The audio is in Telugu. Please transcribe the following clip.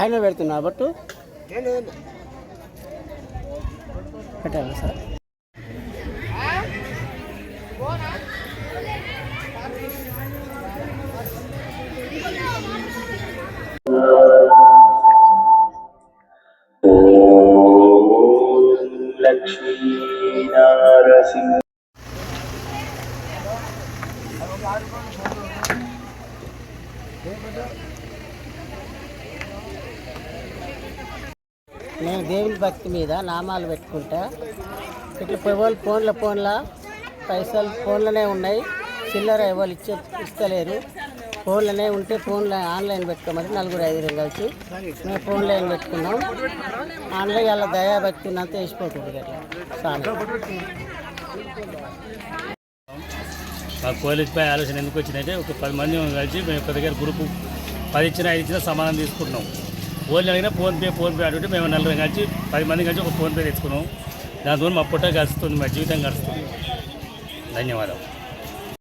ఆయన పెడుతున్నా బట్టు? పెట్టాలి సార్? లక్ష్మీనారసింహ. నేను దేవుని భక్తి మీద నామాలు పెట్టుకుంటా. ఇట్లా ఎవరు ఫోన్ల ఫోన్ల పైసలు ఫోన్లోనే ఉన్నాయి. చిల్లర ఎవరు ఇచ్చే ఇస్తలేరు. ఫోన్లోనే ఉంటే ఫోన్లో ఆన్లైన్ పెట్టుకోమని నలుగురు ఐదుగురు కలిసి మేము ఫోన్లైన్ పెట్టుకున్నాం. ఆన్లైన్ అలా దయాభక్తి అంత వేసిపోతుంది అట్లా సామెత ఆ పోలీస్పై ఆలోచన ఎందుకు వచ్చిందంటే ఒక పది మంది కలిసి మేము ఒక దగ్గర గ్రూపు పది ఇచ్చిన ఐదు ఇచ్చిన సమానం తీసుకుంటున్నాం. ఫోన్ అడిగినా ఫోన్పే ఫోన్పే అడిగితే మేము నలుగురు కలిసి పది మంది కలిసి ఒక ఫోన్పే తెచ్చుకున్నాం. దాంతో మా పుట్ట గడుస్తుంది మా జీవితం గడుస్తుంది ధన్యవాదాలు.